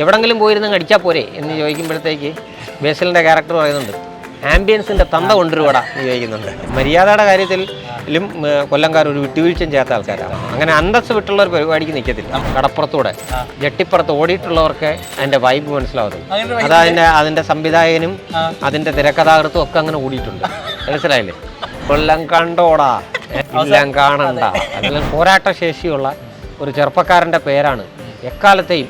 എവിടെങ്കിലും പോയിരുന്നെങ്കിൽ അടിച്ചാൽ പോരെ എന്ന് ചോദിക്കുമ്പോഴത്തേക്ക് ബേസിലിന്റെ ക്യാരക്ടർ പറയുന്നുണ്ട്. ആംബിയൻസിന്റെ തന്ത കൊണ്ടുവരുവട എന്ന് ചോദിക്കുന്നുണ്ട്. മര്യാദയുടെ കാര്യത്തിലും കൊല്ലംകാർ ഒരു വിട്ടുവീഴ്ചയും ചെയ്യാത്ത ആൾക്കാരാണ്. അങ്ങനെ അന്തസ് വിട്ടുള്ള ഒരു പരിപാടിക്ക് നിൽക്കത്തില്ല കടപ്പുറത്തൂടെ ജട്ടിപ്പുറത്ത് ഓടിയിട്ടുള്ളവർക്ക് അതിന്റെ വൈബ് മനസ്സിലാവുന്നത് അങ്ങനെ അത് അതിന്റെ അതിന്റെ സംവിധായകനും അതിന്റെ തിരക്കഥാകൃത്തും ഒക്കെ അങ്ങനെ ഓടിയിട്ടുണ്ട്. മനസ്സിലായില്ലേ? കൊല്ലം കണ്ടോടാ. എല്ലാം കാണണ്ട. അതിൽ പോരാട്ട ശേഷിയുള്ള ഒരു ചെറുപ്പക്കാരന്റെ പേരാണ് എക്കാലത്തെയും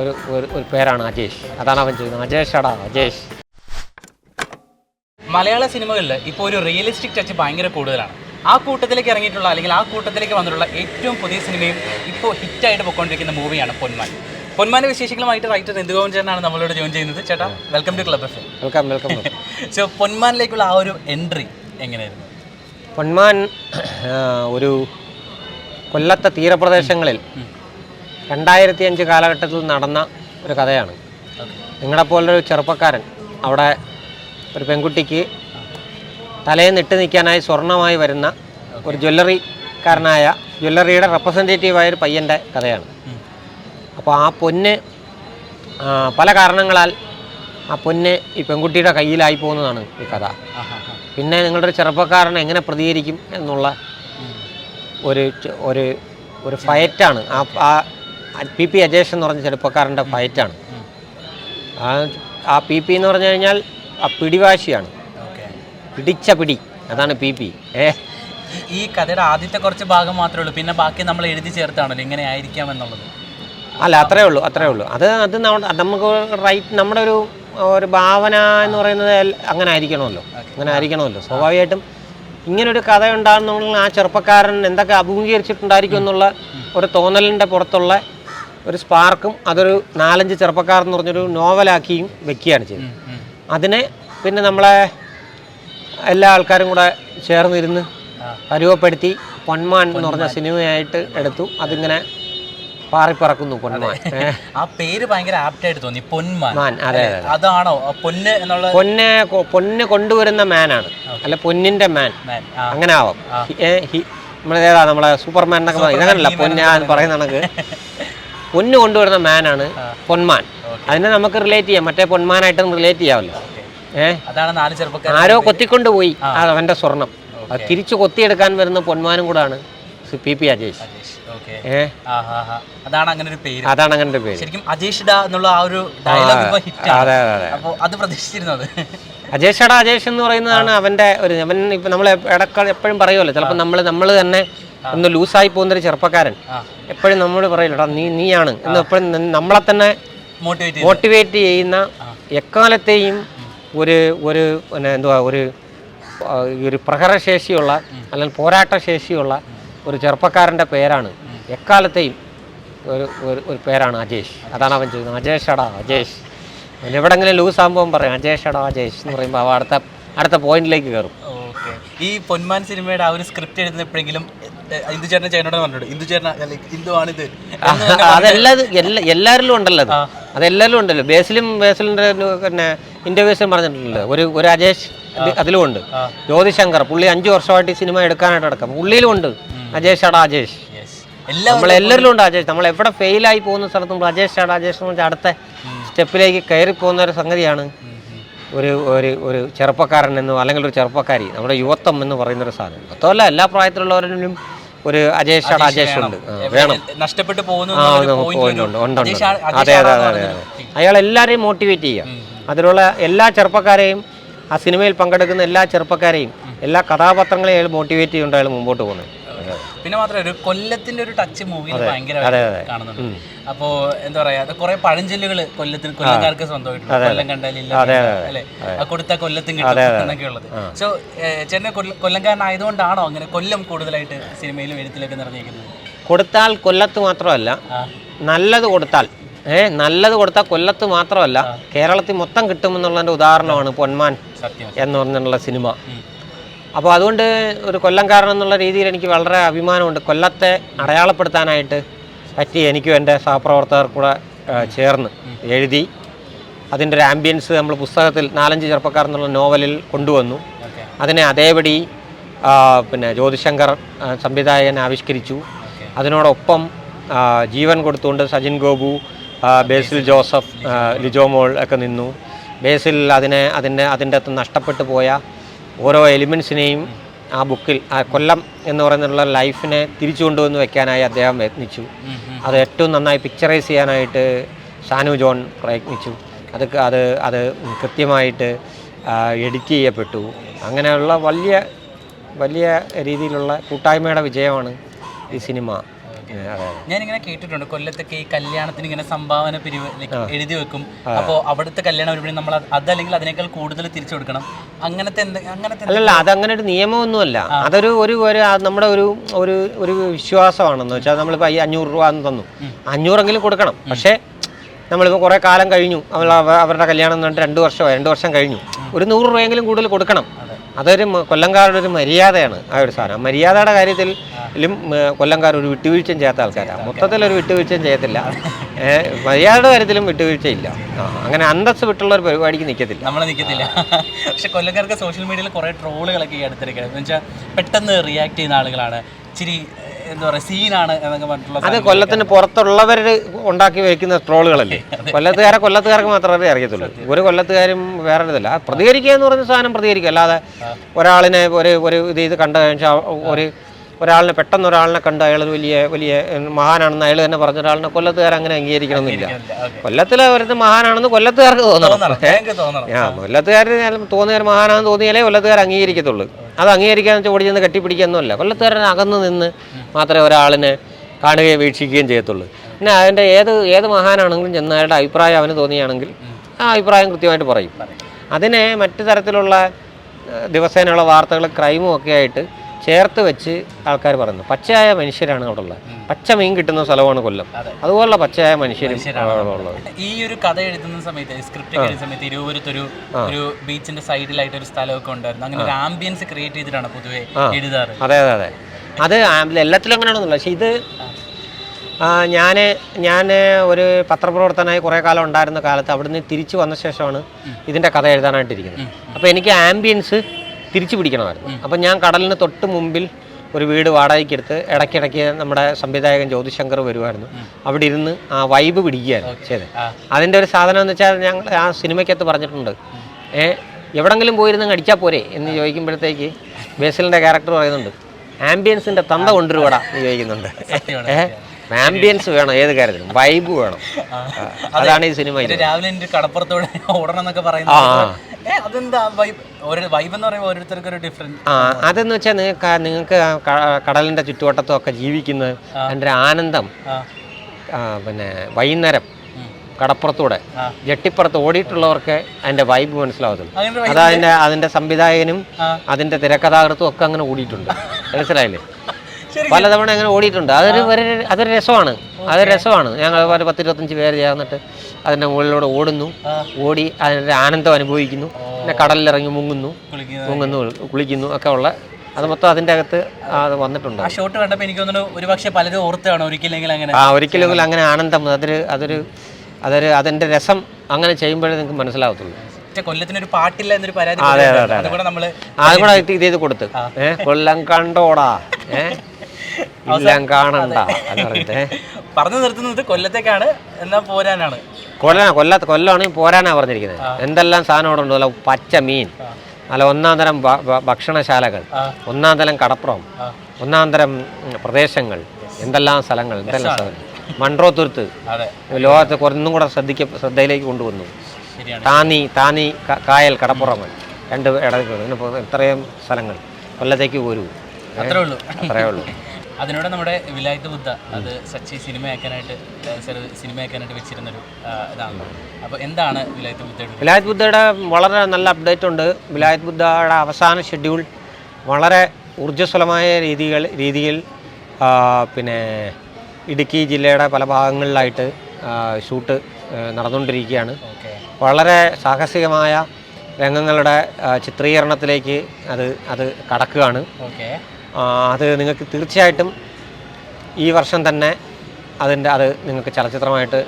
ഒരു ഒരു പേരാണ് അജേഷ്. അതാണ് അവൻ ചോദിക്കുന്നത് അജേഷ് അടാ അജേഷ്. മലയാള സിനിമകളിൽ ഇപ്പോൾ ഒരു റിയലിസ്റ്റിക് ടച്ച് ഭയങ്കര കൂടുതലാണ്. ആ കൂട്ടത്തിലേക്ക് ഇറങ്ങിയിട്ടുള്ള അല്ലെങ്കിൽ ആ കൂട്ടത്തിലേക്ക് വന്നിട്ടുള്ള ഏറ്റവും പുതിയ സിനിമയും ഇപ്പോൾ ഹിറ്റായിട്ട് പൊയ്ക്കൊണ്ടിരിക്കുന്ന മൂവിയാണ് പൊന്മാൻ. പൊന്മാന്റെ വിശേഷങ്ങളുമായിട്ട് റൈറ്റർ എന്തുകൊണ്ട് ചേട്ടനാണ് നമ്മളോട് ജോയിൻ ചെയ്യുന്നത്. ചേട്ടാ welcome to club welcome welcome so പൊന്മാനിലേക്കുള്ള ആ ഒരു എൻട്രി എങ്ങനെയായിരുന്നു? പൊന്മാൻ ഒരു കൊല്ലത്തെ തീരപ്രദേശങ്ങളിൽ രണ്ടായിരത്തി അഞ്ച് കാലഘട്ടത്തിൽ നടന്ന ഒരു കഥയാണ്. നിങ്ങളെ പോലൊരു ചെറുപ്പക്കാരൻ അവിടെ ഒരു പെൺകുട്ടിക്ക് തലയെ ഇട്ട് നിൽക്കാനായി സ്വർണമായി വരുന്ന ഒരു ജ്വല്ലറിക്കാരനായ ജ്വല്ലറിയുടെ റെപ്രസെന്റേറ്റീവായ ഒരു പയ്യന്റെ കഥയാണ്. അപ്പോൾ ആ പൊന്ന് പല കാരണങ്ങളാൽ ആ പൊന്ന് ഈ പെൺകുട്ടിയുടെ കയ്യിലായി പോകുന്നതാണ് ഈ കഥ. പിന്നെ നിങ്ങളുടെ ഒരു ചെറുപ്പക്കാരൻ എങ്ങനെ പ്രതികരിക്കും എന്നുള്ള ഒരു ഒരു ഒരു ഫയറ്റാണ്. ആ ആ പി പി അജേഷ് എന്ന് പറഞ്ഞ ചെറുപ്പക്കാരന്റെ ഫൈറ്റാണ്. ആ ആ പി പി എന്ന് പറഞ്ഞു കഴിഞ്ഞാൽ ആ പിടിവാശിയാണ്. പിടിച്ച പിടി. അതാണ് പി പി. ഏ. ഈ കഥയുടെ ആദ്യത്തെ കുറച്ച് ഭാഗം മാത്രമേ ഉള്ളൂ. പിന്നെ ബാക്കി നമ്മൾ എഴുതി ചേർത്താണല്ലോ. ഇങ്ങനെ ആയിരിക്കാം എന്നുള്ളത്. അല്ല അത്രേ ഉള്ളൂ അത്രേ ഉള്ളൂ. അത് അത് നമുക്ക് റൈറ്റ് നമ്മുടെ ഒരു ഒരു ഭാവന എന്ന് പറയുന്നത് അങ്ങനെ ആയിരിക്കണമല്ലോ. അങ്ങനെ ആയിരിക്കണമല്ലോ. സ്വാഭാവികമായിട്ടും ഇങ്ങനൊരു കഥ ഉണ്ടാകുന്നുള്ള ആ ചെറുപ്പക്കാരൻ എന്തൊക്കെ അഭിമുഖീകരിച്ചിട്ടുണ്ടായിരിക്കും എന്നുള്ള ഒരു തോന്നലിന്റെ പുറത്തുള്ള ഒരു സ്പാർക്കും അതൊരു നാലഞ്ച് ചെറുപ്പക്കാർ എന്ന് പറഞ്ഞൊരു നോവലാക്കിയും വെക്കുകയാണ് ചെയ്തത്. അതിനെ പിന്നെ നമ്മളെ എല്ലാ ആൾക്കാരും കൂടെ ചേർന്നിരുന്ന്. പരുവപ്പെടുത്തി പൊന്മാൻ എന്ന് പറഞ്ഞ സിനിമയായിട്ട് എടുത്തു. അതിങ്ങനെ പാറിപ്പറക്കുന്നു പൊന്മാൻ. ആ പേര് ഭയങ്കര ആപ്റ്റായിട്ട് തോന്നി പൊന്മാൻ. അതെ അതെ അതാണോ? പൊന്ന് എന്നുള്ള പൊന്നെ പൊന്ന് കൊണ്ടുവരുന്ന മാനാണ്. അല്ല പൊന്നിന്റെ മാൻ. അങ്ങനെ ആവാം നമ്മളേതാ നമ്മളെ സൂപ്പർമാൻ എന്നൊക്കെ പറയും ഇതങ്ങനല്ല പൊന്നാൻ പറയുന്ന കണക്ക്. പൊന്ന് കൊണ്ടുവരുന്ന മാനാണ് പൊന്മാൻ. അതിനെ നമുക്ക് റിലേറ്റ് ചെയ്യാം. മറ്റേ പൊന്മാനായിട്ടും റിലേറ്റ് ചെയ്യാമല്ലോ ഏ? അതാണ് നാല് ചെറുപ്പക്കാർ ആരോ കൊത്തിക്കൊണ്ട് പോയി. അവന്റെ സ്വർണം. തിരിച്ചു കൊത്തിയെടുക്കാൻ വരുന്ന പൊന്മാനും കൂടാണ് പി പി അജേഷ്. അതാണ് അങ്ങനെ ഒരു പേര്. അതാണ് അങ്ങനെ പേര്. ശരിക്കും അജേഷ് ഡാ എന്നുള്ള ആ ഒരു ഡയലോഗ് അതെ അതെ അപ്പോൾ അത് പ്രതീക്ഷിച്ചിരുന്നത്. അജേഷ് അജേഷ് എന്ന് പറയുന്നതാണ് അവന്റെ ഒരു അവൻ ഇപ്പൊ നമ്മൾ ഇടക്കാൾ എപ്പോഴും പറയുമല്ലോ ചിലപ്പോൾ നമ്മൾ നമ്മൾ തന്നെ ഒന്ന് ലൂസായി പോകുന്നൊരു ചെറുപ്പക്കാരൻ. എപ്പോഴും നമ്മൾ പറയില്ലടാ നീ നീയാണ്. എന്ന് എപ്പോഴും നമ്മളെ തന്നെ മോട്ടിവേറ്റ് ചെയ്യുന്ന എക്കാലത്തെയും ഒരു ഒരു പിന്നെ എന്തുവാ ഒരു ഒരു പ്രഹരശേഷിയുള്ള അല്ലെങ്കിൽ പോരാട്ടശേഷിയുള്ള ഒരു ചെറുപ്പക്കാരന്റെ പേരാണ്. എക്കാലത്തെയും ഒരു ഒരു ഒരു പേരാണ് അജേഷ്. അതാണ് അവൻ ചോദിക്കുന്നത് അജേഷ് എടാ അജേഷ്. എവിടെങ്കിലും ലൂസ് ആകുമ്പോൾ പറയും അജേഷ് എടാ അജേഷ് എന്ന് പറയുമ്പോൾ അവ അടുത്ത അടുത്ത പോയിന്റിലേക്ക് കയറും. ഓക്കെ. ഈ പൊന്മാൻ സിനിമയുടെ ആ ഒരു സ്ക്രിപ്റ്റ് എഴുതുന്നപ്പോഴെങ്കിലും ഇന്ദു ചേട്ടൻ ചേട്ടനോട് പറഞ്ഞിട്ടുണ്ട്. ഇന്ദു ചേട്ടൻ ഇന്ദു ആണിത്. അതെല്ലാം എല്ലാ എല്ലാവരിലും ഉണ്ടല്ലോ അത്. അതെല്ലാവരും ഉണ്ടല്ലോ. ബേസിലും ബേസിലിന്റെ പിന്നെ ഇന്റർവ്യൂസിലും പറഞ്ഞിട്ടുണ്ടല്ലോ. ഒരു ഒരു അജേഷ് അതിലും ഉണ്ട്. ജ്യോതിശങ്കർ പുള്ളി അഞ്ചു വർഷമായിട്ട് ഈ സിനിമ എടുക്കാനായിട്ട് അടക്കം പുള്ളിയിലും ഉണ്ട്. അജേഷ് അടാ അജേഷ്. നമ്മൾ എല്ലാവരിലും ഉണ്ട് അജേഷ്. നമ്മൾ എവിടെ ഫെയിൽ ആയി പോകുന്ന സ്ഥലത്ത് നമ്മൾ അജേഷ് അടാ അജേഷ് എന്ന് വെച്ചാൽ അടുത്ത സ്റ്റെപ്പിലേക്ക് കയറി പോകുന്ന ഒരു സംഗതിയാണ് ഒരു ഒരു ഒരു ചെറുപ്പക്കാരൻ എന്നോ അല്ലെങ്കിൽ ഒരു ചെറുപ്പക്കാരി നമ്മുടെ യുവത്വം എന്ന് പറയുന്ന ഒരു സാധനം. മൊത്തമല്ല എല്ലാ പ്രായത്തിലുള്ളവരിലും ഒരു അജേഷ് അജേഷ് ഉണ്ട്. വേണം. നഷ്ടപ്പെട്ടു പോകുന്നുണ്ട് അതെ അതെ അതെ അതെ. അയാൾ എല്ലാവരെയും മോട്ടിവേറ്റ് ചെയ്യുക അതിലുള്ള എല്ലാ ചെറുപ്പക്കാരെയും ആ സിനിമയിൽ പങ്കെടുക്കുന്ന എല്ലാ ചെറുപ്പക്കാരെയും എല്ലാ കഥാപാത്രങ്ങളെയും അയാൾ മോട്ടിവേറ്റ് ചെയ്തുകൊണ്ട് അയാൾ മുമ്പോട്ട് പോകുന്നത്. പിന്നെ മാത്രമല്ല ഒരു കൊല്ലത്തിന്റെ ഒരു ടച്ച് മൂവി ഭയങ്കര അതെ, അതെ. കാണുന്നുണ്ട്. അപ്പോ എന്താ പറയാ കൊറേ പഴഞ്ചൊല്ലുകൾ കൊല്ലത്തിൽ കൊല്ലക്കാർക്ക് സ്വന്തമായിട്ടുണ്ട്. കൊല്ലം കണ്ടാലില്ല അല്ലെ? കൊടുത്ത കൊല്ലത്തും കിട്ടും എന്നൊക്കെ ഉള്ളത് സോ ചെന്നൈ കൊല്ലംകാരനായതുകൊണ്ടാണോ അങ്ങനെ കൊല്ലം കൂടുതലായിട്ട് സിനിമയിലും എഴുത്തിലൊക്കെ നിറഞ്ഞിരിക്കുന്നത് കൊടുത്താൽ കൊല്ലത്ത് മാത്രമല്ല നല്ലത് കൊടുത്താൽ ഏഹ് നല്ലത് കൊടുത്താൽ കൊല്ലത്ത് മാത്രമല്ല കേരളത്തിൽ മൊത്തം കിട്ടുമെന്നുള്ളതിന്റെ ഉദാഹരണമാണ് പൊന്മാൻ എന്ന് പറഞ്ഞിട്ടുള്ള സിനിമ. അപ്പോൾ അതുകൊണ്ട് ഒരു കൊല്ലംകാരൻ എന്നുള്ള രീതിയിൽ എനിക്ക് വളരെ അഭിമാനമുണ്ട്. കൊല്ലത്തെ അടയാളപ്പെടുത്താനായിട്ട് പറ്റി എനിക്കും എന്റെ സഹപ്രവർത്തകർ കൂടെ ചേർന്ന് എഴുതി അതിന്റെ ഒരു ആംബിയൻസ് നമ്മൾ പുസ്തകത്തിൽ നാലഞ്ച് ചെറുപ്പക്കാർ എന്നുള്ള നോവലിൽ കൊണ്ടുവന്നു. അതിനെ അതേപടി പിന്നെ ജ്യോതിശങ്കർ സംവിധായകൻ ആവിഷ്കരിച്ചു. അതിനോടൊപ്പം ജീവൻ കൊടുത്തുകൊണ്ട് സജിൻ ഗോപു ബേസിൽ ജോസഫ് ലിജോമോൾ ഒക്കെ നിന്നു. ബേസിൽ അതിനെ അതിന്റെ അതിന്റെ അകത്ത് നഷ്ടപ്പെട്ടു പോയ ഓരോ എലിമെൻസിനെയും ആ ബുക്കിൽ ആ കൊല്ലം എന്ന് പറയുന്നുള്ള ലൈഫിനെ തിരിച്ചു കൊണ്ടുവന്ന് വെക്കാനായി അദ്ദേഹം യത്നിച്ചു. അത് ഏറ്റവും നന്നായി പിക്ചറൈസ് ചെയ്യാനായിട്ട് ഷാനു ജോൺ പ്രയത്നിച്ചു. അത് അത് അത് കൃത്യമായിട്ട് എഡിറ്റ് ചെയ്യപ്പെട്ടു. അങ്ങനെയുള്ള വലിയ വലിയ രീതിയിലുള്ള കൂട്ടായ്മയുടെ വിജയമാണ് ഈ സിനിമ. ഞാനിങ്ങനെ കേട്ടിട്ടുണ്ട്. കൊല്ലത്തൊക്കെ ഈ കല്യാണത്തിന് ഇങ്ങനെ സംഭാവന പിരിവ് എഴുതി വെക്കും. അപ്പോൾ അവിടുത്തെ കല്യാണം വരുമ്പോഴും നമ്മൾ അത് അതല്ലെങ്കിൽ അതിനേക്കാൾ കൂടുതൽ തിരിച്ചു കൊടുക്കണം. അങ്ങനത്തെ അങ്ങനത്തെ അല്ലല്ല അതങ്ങനെ ഒരു നിയമമൊന്നുമല്ല. അതൊരു ഒരു ഒരു നമ്മുടെ ഒരു ഒരു ഒരു വിശ്വാസമാണെന്ന് വെച്ചാൽ നമ്മളിപ്പോൾ ഈ അഞ്ഞൂറ് രൂപ എന്ന് തന്നു. അഞ്ഞൂറെങ്കിലും കൊടുക്കണം. പക്ഷേ നമ്മളിപ്പോൾ കുറേ കാലം കഴിഞ്ഞു. അവരുടെ കല്യാണം എന്ന് പറഞ്ഞിട്ട് രണ്ട് വർഷമോ രണ്ട് വർഷം കഴിഞ്ഞു. ഒരു നൂറ് രൂപയെങ്കിലും കൂടുതൽ കൊടുക്കണം. അതൊരു കൊല്ലംകാരുടെ ഒരു മര്യാദയാണ് ആ ഒരു സാധനം. മര്യാദയുടെ കാര്യത്തിലും കൊല്ലംകാർ ഒരു വിട്ടുവീഴ്ചയും ചെയ്യാത്ത ആൾക്കാരാണ് മൊത്തത്തിൽ ഒരു വിട്ടുവീഴ്ചയും ചെയ്യത്തില്ല. മര്യാദയുടെ കാര്യത്തിലും വിട്ടുവീഴ്ചയില്ല. അങ്ങനെ അന്തസ് വിട്ടുള്ള ഒരു പരിപാടിക്ക് നിൽക്കത്തില്ല നമ്മൾ നിൽക്കത്തില്ല പക്ഷെ കൊല്ലംകാർക്ക് സോഷ്യൽ മീഡിയയിൽ കുറേ ട്രോളുകളൊക്കെ ഈ അടുത്തിരിക്കുന്നത് എന്ന് വെച്ചാൽ പെട്ടെന്ന് റിയാക്ട് ചെയ്യുന്ന ആളുകളാണ്. ഇച്ചിരി എന്താ പറയുക സീനാണ് എന്നൊക്കെ പറഞ്ഞിട്ടുള്ള അത് കൊല്ലത്തിന് പുറത്തുള്ളവർ ഉണ്ടാക്കി വയ്ക്കുന്ന ട്രോളുകളല്ലേ? കൊല്ലത്തുകാരെ കൊല്ലത്തുകാർക്ക് മാത്രമേ അറിയത്തുള്ളൂ. ഒരു കൊല്ലത്തുകാരും വേറെ ഇതല്ല. ആ പ്രതികരിക്കുക എന്ന് പറയുന്ന സാധനം പ്രതികരിക്കുക. അല്ലാതെ ഒരാളിനെ ഒരു ഒരു ഇത് ഇത് കണ്ടു കഴിഞ്ഞാൽ ഒരു ഒരാളിനെ പെട്ടെന്ന് ഒരാളിനെ കണ്ട് അയാൾ വലിയ വലിയ മഹാനാണെന്ന് അയാൾ തന്നെ പറഞ്ഞ ഒരാളിനെ കൊല്ലത്തുകാർ അങ്ങനെ അംഗീകരിക്കണമെന്നില്ല. കൊല്ലത്തിലെ ഒരു മഹാനാണെന്ന് കൊല്ലത്തുകാർക്ക് തോന്നണം. കൊല്ലത്തുകാർ തോന്നിയാൽ ഒരു മഹാനാണെന്ന് തോന്നിയാലേ കൊല്ലത്തുകാർ അംഗീകരിക്കത്തുള്ളൂ. അത് അംഗീകരിക്കാന്ന് വെച്ചാൽ ഓടി ചെന്ന് കെട്ടിപ്പിടിക്കൊന്നുമല്ല കൊല്ലത്തുകാരൻ അകന്ന് നിന്ന് മാത്രമേ ഒരാളിനെ കാണുകയും വീക്ഷിക്കുകയും ചെയ്യത്തുള്ളൂ. പിന്നെ അതിന്റെ ഏത് ഏത് മഹാനാണെങ്കിലും ചെന്ന് അയാളുടെ അഭിപ്രായം അവന് തോന്നിയാണെങ്കിൽ ആ അഭിപ്രായം കൃത്യമായിട്ട് പറയും. അതിനെ മറ്റു തരത്തിലുള്ള ദിവസേനയുള്ള വാർത്തകൾ ക്രൈമും ഒക്കെ ആയിട്ട് ചേർത്ത് വെച്ച് ആൾക്കാർ പറയുന്നു. പച്ചയായ മനുഷ്യരാണ് അവിടെ ഉള്ളത് പച്ച മീൻ കിട്ടുന്ന സ്ഥലമാണ് കൊല്ലം. അതെ. അതുപോലുള്ള പച്ചയായ മനുഷ്യരും ഉള്ളത്. ഈ ഒരു കഥ എഴുതുന്ന സമയത്ത് സ്ക്രിപ്റ്റ് എഴുതുന്ന സമയത്ത് തിരുവനന്തപുരത്തൊരു ഒരു ബീച്ചിന്റെ സൈഡിലായിട്ട് ഒരു സ്ഥലമൊക്കെ ഉണ്ടായിരുന്നു. അങ്ങനെ ഒരു ആംബിയൻസ് ക്രിയേറ്റ് ചെയ്തിട്ടാണ് പൊതുവെ എഴുതാറ്. അതെ അതെ അതെ. അത് എല്ലാത്തിലും അങ്ങനെയാണെന്നില്ല. പക്ഷെ ഇത് ഞാൻ ഞാൻ ഒരു പത്രപ്രവർത്തനമായി കുറേ കാലം ഉണ്ടായിരുന്ന കാലത്ത് അവിടുന്ന് തിരിച്ചു വന്ന ശേഷമാണ് ഇതിന്റെ കഥ എഴുതാനായിട്ടിരിക്കുന്നത്. അപ്പോൾ എനിക്ക് ആംബിയൻസ് തിരിച്ചു പിടിക്കണമായിരുന്നു. അപ്പം ഞാൻ കടലിന് തൊട്ട് മുമ്പിൽ ഒരു വീട് വാടകയ്ക്കെടുത്ത് ഇടയ്ക്കിടയ്ക്ക് നമ്മുടെ സംവിധായകൻ ജ്യോതിശങ്കർ വരുമായിരുന്നു. അവിടെ ഇരുന്ന് ആ വൈബ് പിടിക്കുകയായിരുന്നു ചെയ്ത് അതിന്റെ ഒരു സാധനം എന്ന് വെച്ചാൽ ഞങ്ങൾ ആ സിനിമയ്ക്കകത്ത് പറഞ്ഞിട്ടുണ്ട്. ഏ എവിടെങ്കിലും പോയിരുന്ന് അടിച്ചാൽ പോരെ എന്ന് ചോദിക്കുമ്പോഴത്തേക്ക് ബേസിലിന്റെ ക്യാരക്ടർ പറയുന്നുണ്ട്. ആംബിയൻസിന്റെ തന്ത കൊണ്ടുവരുവാടാ എന്ന് ചോദിക്കുന്നുണ്ട്. ആംബിയൻസ് വേണം ഏത് കാര്യത്തിലും വൈബ് വേണം. അതാണ് ഈ സിനിമ രാവിലെ കടപ്പുറത്തോടെ ഓടണം എന്നൊക്കെ പറയുന്നത്. അതെന്താ വൈബ് ഒരു വൈബ് എന്ന് പറയുമ്പോൾ ഓരോരുത്തർക്കും ഒരു ഡിഫറെന്റ് ആ അതെന്ന് വെച്ചാൽ നിങ്ങൾക്ക് നിങ്ങൾക്ക് കടലിന്റെ ചുറ്റുവട്ടത്തും ഒക്കെ ജീവിക്കുന്നത് അതിന്റെ ആനന്ദം. പിന്നെ വൈകുന്നേരം കടപ്പുറത്തൂടെ ജെട്ടിപ്പുറത്ത് ഓടിയിട്ടുള്ളവർക്ക് അതിന്റെ വൈബ് മനസ്സിലാവത്തുള്ളൂ. അതിന്റെ അത് അതിന്റെ അതിന്റെ സംവിധായകനും അതിന്റെ തിരക്കഥാകൃത്തും ഒക്കെ അങ്ങനെ ഓടിയിട്ടുണ്ട്. മനസ്സിലായില്ലേ. പലതവണ അങ്ങനെ ഓടിയിട്ടുണ്ട്. അതൊരു അതൊരു രസമാണ്. അതൊരു രസമാണ്. ഞങ്ങൾ ഒരു പത്തിരുപത്തഞ്ച് പേര് ചേർന്നിട്ട് അതിന്റെ മുകളിലൂടെ ഓടുന്നു. ഓടി അതിന്റെ ആനന്ദം അനുഭവിക്കുന്നു. പിന്നെ കടലിലിറങ്ങി മുങ്ങുന്നു. മുങ്ങുന്നു കുളിക്കുന്നു ഒക്കെ ഉള്ള അത് മൊത്തം അതിന്റെ അകത്ത് അത് വന്നിട്ടുണ്ട്. ആ ഷോട്ട് കണ്ടപ്പോൾ എനിക്ക് തോന്നുന്നു ഒരു പക്ഷേ പലരും ഓർത്താണ് ഒരിക്കലെങ്കിൽ അങ്ങനെ. ആ ഒരിക്കലും അങ്ങനെ ആനന്ദം അതൊരു അതൊരു അതൊരു അതിന്റെ രസം അങ്ങനെ ചെയ്യുമ്പോഴേ നിങ്ങൾക്ക് മനസ്സിലാവത്തുള്ളൂ. കൊല്ലത്തിനൊരു പാട്ടില്ല എന്നൊരു പരാതി അതെ. അതെ. അതുകൂടെ നമ്മൾ അതും കൂടെ ഇത് ചെയ്ത് കൊടുത്ത്. ഏഹ് കൊല്ലം കണ്ടോടാ. ഏ കാണണ്ട പറഞ്ഞു നിർത്തുന്നത് കൊല്ലത്തേക്കാണ് എന്നാ പോരാനാണ് കൊല്ലം കൊല്ല കൊല്ലമാണ് പോരാനാ പറഞ്ഞിരിക്കുന്നത് എന്തെല്ലാം സാധനം അവിടെ ഉണ്ടല്ലോ പച്ച മീൻ അല്ല ഒന്നാം തരം ഭക്ഷണശാലകൾ. ഒന്നാം തരം കടപ്പുറം. ഒന്നാം തരം പ്രദേശങ്ങൾ എന്തെല്ലാം സ്ഥലങ്ങൾ എന്തെല്ലാം സ്ഥലങ്ങൾ മൺട്രോത്തുരുത്ത് അതെ ലോകത്തെ കുറഞ്ഞും കൂടെ ശ്രദ്ധിക്ക ശ്രദ്ധയിലേക്ക് കൊണ്ടുവന്നു താനി താനി കായൽ കടപ്പുറങ്ങൾ രണ്ട് ഇടയ്ക്ക് ഇത്രയും സ്ഥലങ്ങൾ കൊല്ലത്തേക്ക് പോരൂ അത്രേ ഉള്ളൂ. അത്രേ ഉള്ളൂ. അതിനോട് നമ്മുടെ വിലായത്ത് ബുദ്ധ അത് സച്ചി സിനിമയാക്കാനായിട്ട് സിനിമയാക്കാനായിട്ട് വെച്ചിരുന്നൊരു ഇതാണ്. അപ്പോൾ എന്താണ് വിലായത്ത് ബുദ്ധയുടെ വിലായത്ത് ബുദ്ധയുടെ വളരെ നല്ല അപ്ഡേറ്റ് ഉണ്ട്. വിലായത്ത് ബുദ്ധയുടെ അവസാന ഷെഡ്യൂൾ വളരെ ഊർജസ്വലമായ രീതികൾ രീതിയിൽ പിന്നെ ഇടുക്കി ജില്ലയുടെ പല ഭാഗങ്ങളിലായിട്ട് ഷൂട്ട് നടന്നുകൊണ്ടിരിക്കുകയാണ്. വളരെ സാഹസികമായ രംഗങ്ങളുടെ ചിത്രീകരണത്തിലേക്ക് അത് അത് കടക്കുകയാണ്. അത് നിങ്ങൾക്ക് തീർച്ചയായിട്ടും ഈ വർഷം തന്നെ അതിന്റെ അത് നിങ്ങൾക്ക് ചലച്ചിത്രമായിട്ട്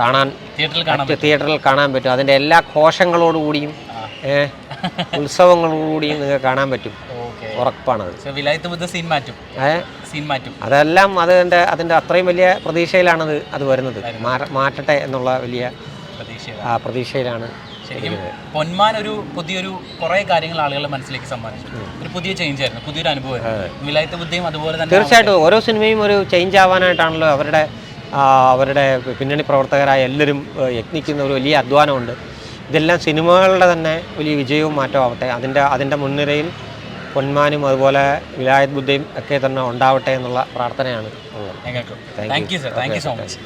കാണാൻ തിയേറ്ററിൽ കാണാൻ തിയേറ്ററിൽ കാണാൻ പറ്റും. അതിന്റെ എല്ലാ കോശങ്ങളോടുകൂടിയും ഉത്സവങ്ങളോടുകൂടിയും നിങ്ങൾക്ക് കാണാൻ പറ്റും. ഉറപ്പാണത്. സീൻ മാറ്റും. സീൻ മാറ്റും. അതെല്ലാം അതിന്റെ അതിന്റെ അത്രയും വലിയ പ്രതീക്ഷയിലാണത് അത് വരുന്നത്. മാറ- മാറ്റട്ടെ എന്നുള്ള വലിയ പ്രതീക്ഷയിലാണ്. ശരിക്കും പൊന്മാൻ ഒരു പുതിയൊരു കുറേ കാര്യങ്ങൾ ആളുകളുടെ മനസ്സിലേക്ക് സമ്മാനിച്ചു. ഒരു പുതിയ ചേഞ്ച് ആയിരുന്നു പുതിയൊരു അനുഭവമായിരുന്നു വിലായത്ത് ബുദ്ധിയും അതുപോലെ തന്നെ തീർച്ചയായിട്ടും ഓരോ സിനിമയും ഒരു ചേഞ്ച് ആവാനായിട്ടാണല്ലോ അവരുടെ അവരുടെ പിന്നണി പ്രവർത്തകരായ എല്ലാവരും യത്നിക്കുന്ന ഒരു വലിയ അധ്വാനമുണ്ട്. ഇതെല്ലാം സിനിമകളുടെ തന്നെ വലിയ വിജയവും മാറ്റവും ആവട്ടെ. അതിന്റെ അതിന്റെ മുൻനിരയിൽ പൊന്മാനും അതുപോലെ വിലായത് ബുദ്ധയും ഒക്കെ തന്നെ ഉണ്ടാവട്ടെ എന്നുള്ള പ്രാർത്ഥനയാണ് ഞങ്ങൾക്ക്. Thank you sir thank you so much